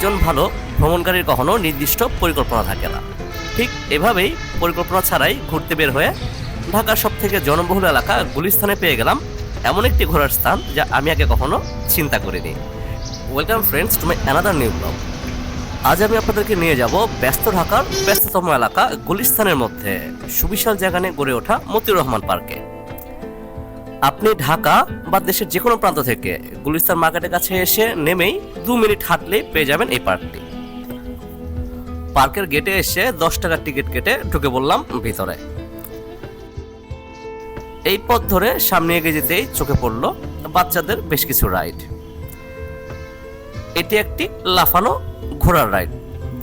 একজন ভালো ভ্রমণকারীর কখনো নির্দিষ্ট পরিকল্পনা থাকে না। ঠিক এভাবেই পরিকল্পনা ছাড়াই ঘুরতে বের হয়ে ঢাকার সব থেকে জনবহুল এলাকা গুলিস্থানে পেয়ে গেলাম এমন একটি ঘোরার স্থান যা আমি আগে কখনো চিন্তা করিনি। Welcome friends to my another new blog আজ আমি আপনাদেরকে নিয়ে যাব ব্যস্ত ঢাকার ব্যস্ততম এলাকা গুলিস্তানের মধ্যে। সুবিশাল জায়গা নিয়ে গড়ে ওঠা মতিউর রহমান পার্কে। আপনি ঢাকা বা দেশের যে কোনো প্রান্ত থেকে গুলিস্তান মার্কেটের কাছে এসে নেমেই দু মিনিট হাঁটলেই পেয়ে যাবেন এই পার্কটি। পার্কের গেটে এসে দশ টাকার টিকিট কেটে ঢুকে বললাম ভিতরে। এই পথ ধরে সামনে এগিয়ে যেতেই চোখে পড়ল বাচ্চাদের বেশ কিছু রাইড। এটি একটি লাফানো ঘোড়ার রাইড,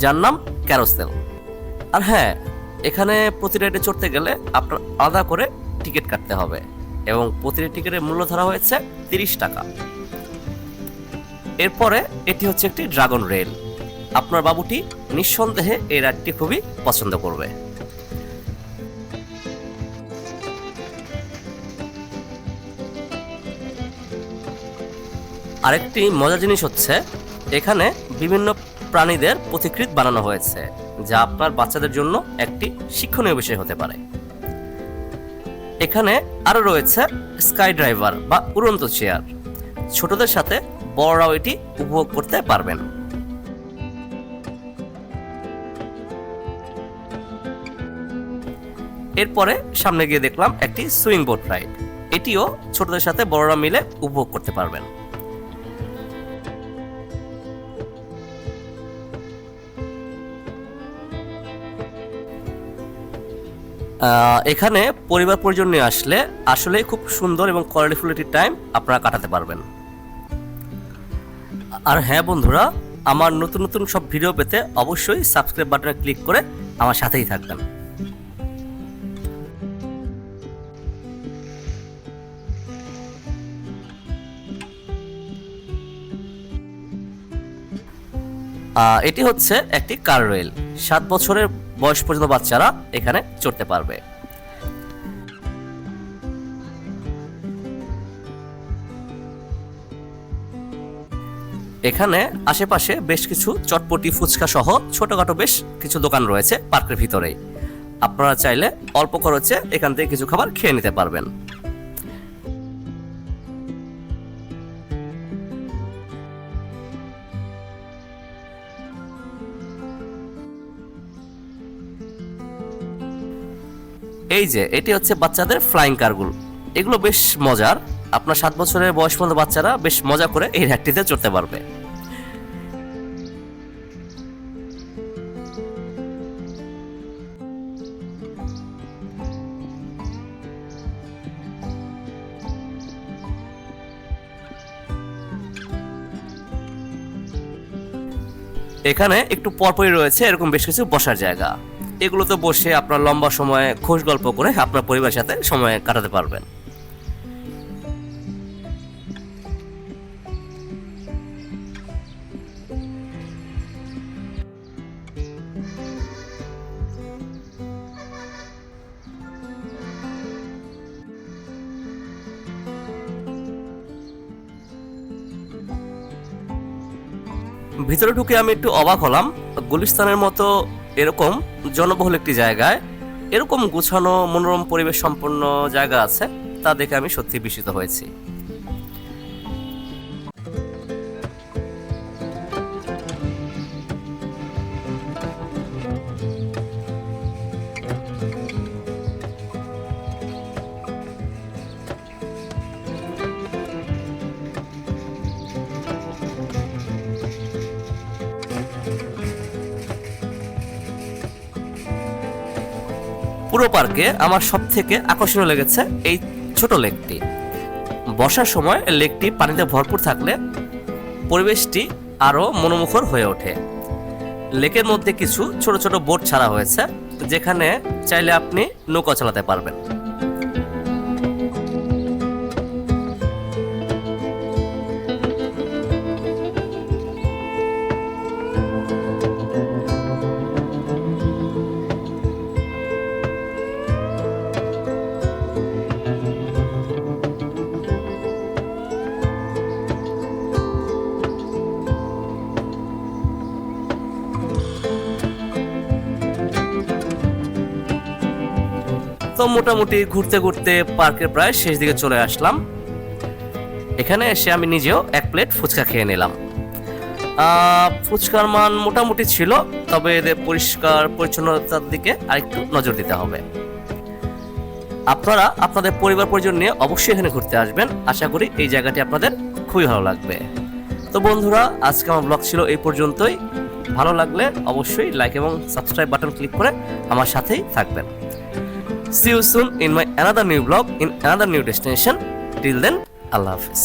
যার নাম ক্যারোসেল। আর হ্যাঁ এখানে প্রতি রাইডে চড়তে গেলে আপনার আলাদা করে টিকিট কাটতে হবে। এবং প্রতিটি টিকিটের মূল্য ধরা হয়েছে তিরিশ টাকা। এরপরে এটি হচ্ছে একটি ড্রাগন রেল। আপনার বাবুটি নিঃসন্দেহে এই রাইডটি খুবই পছন্দ করবে। আরেকটি মজার জিনিস হচ্ছে, এখানে বিভিন্ন প্রাণীদের প্রতিকৃত বানানো হয়েছে, যা আপনার বাচ্চাদের জন্য একটি শিক্ষণীয় বিষয় হতে পারে। এখানে আরও রয়েছে স্কাই ড্রাইভার বা উড়ন্ত চেয়ার। ছোটদের সাথে বড়রাও এটি উপভোগ করতে পারবেন। এরপরে সামনে গিয়ে দেখলাম একটি সুইং বোট রাইড। এটিও ছোটদের সাথে বড়রা মিলে উপভোগ করতে পারবেন। এখানে পরিবার পরিজন নিয়ে আসলে আসলে খুব সুন্দর এবং কোয়ালিটিফুল টাইম আপনারা কাটাতে পারবেন। আর হ্যাঁ বন্ধুরা, আমার নতুন নতুন সব ভিডিও পেতে অবশ্যই সাবস্ক্রাইব বাটনে ক্লিক করে আমার সাথেই থাকবেন। এটি হচ্ছে একটি কার রেল সাত বছরের বয়স পর্যন্ত বাচ্চারা এখানে চড়তে পারবে। এখানে আশেপাশে বেশ কিছু চটপটি ফুচকা সহ ছোটখাটো বেশ কিছু দোকান রয়েছে পার্কের ভিতরে আপনারা চাইলে অল্প খরচে এখান থেকে কিছু খাবার খেয়ে নিতে পারবেন। এই যে, এটি হচ্ছে বাচ্চাদের ফ্লাইং কারগুলো এগুলো বেশ মজার। আপনার সাত বছরের বয়স পর্যন্ত বাচ্চারা বেশ মজা করে এই র্যাকটিতে চড়তে পারবে। এখানে একটু পরপরই রয়েছে এরকম বেশ কিছু বসার জায়গা। এগুলোতে বসে আপনার লম্বা সময়ে খোশ গল্প করে আপনার পরিবারের সাথে সময় কাটাতে পারবেন। ভিতরে ঢুকে আমি একটু অবাক হলাম। গুলিস্তানের মতো এরকম জনবহুল একটি জায়গায়, এরকম গুছানো, মনোরম পরিবেশ সম্পন্ন জায়গা আছে, তা দেখে আমি সত্যি বিস্মিত হয়েছি। পুরো পার্কে আমার সব থেকে আকর্ষণীয় লেগেছে এই ছোট লেকটি। বসার সময় লেকটি পানিতে ভরপুর থাকলে পরিবেশটি আরও মনোমুখর হয়ে ওঠে। লেকের মধ্যে কিছু ছোট ছোট বোট ছাড়া হয়েছে, যেখানে চাইলে আপনি নৌকা চালাতে পারবেন। তো মোটামুটি ঘুরতে ঘুরতে পার্কের প্রায় শেষ দিকে চলে আসলাম। এখানে এসে আমি নিজেও এক প্লেট ফুচকা খেয়ে নিলাম। ফুচকার মান মোটামুটি ছিল, তবে এদের পরিষ্কার পরিচ্ছন্নতার দিকে আরেকটু নজর দিতে হবে। আপনারা আপনাদের পরিবার পরিজন নিয়ে অবশ্যই এখানে ঘুরতে আসবেন। আশা করি এই জায়গাটি আপনাদের খুবই ভালো লাগবে। তো বন্ধুরা, আজকে আমার ব্লগ ছিল এই পর্যন্তই। ভালো লাগলে অবশ্যই লাইক এবং সাবস্ক্রাইব বাটন ক্লিক করে আমার সাথেই থাকবেন। See you soon in my another new blog in another new destination till then Allah Hafiz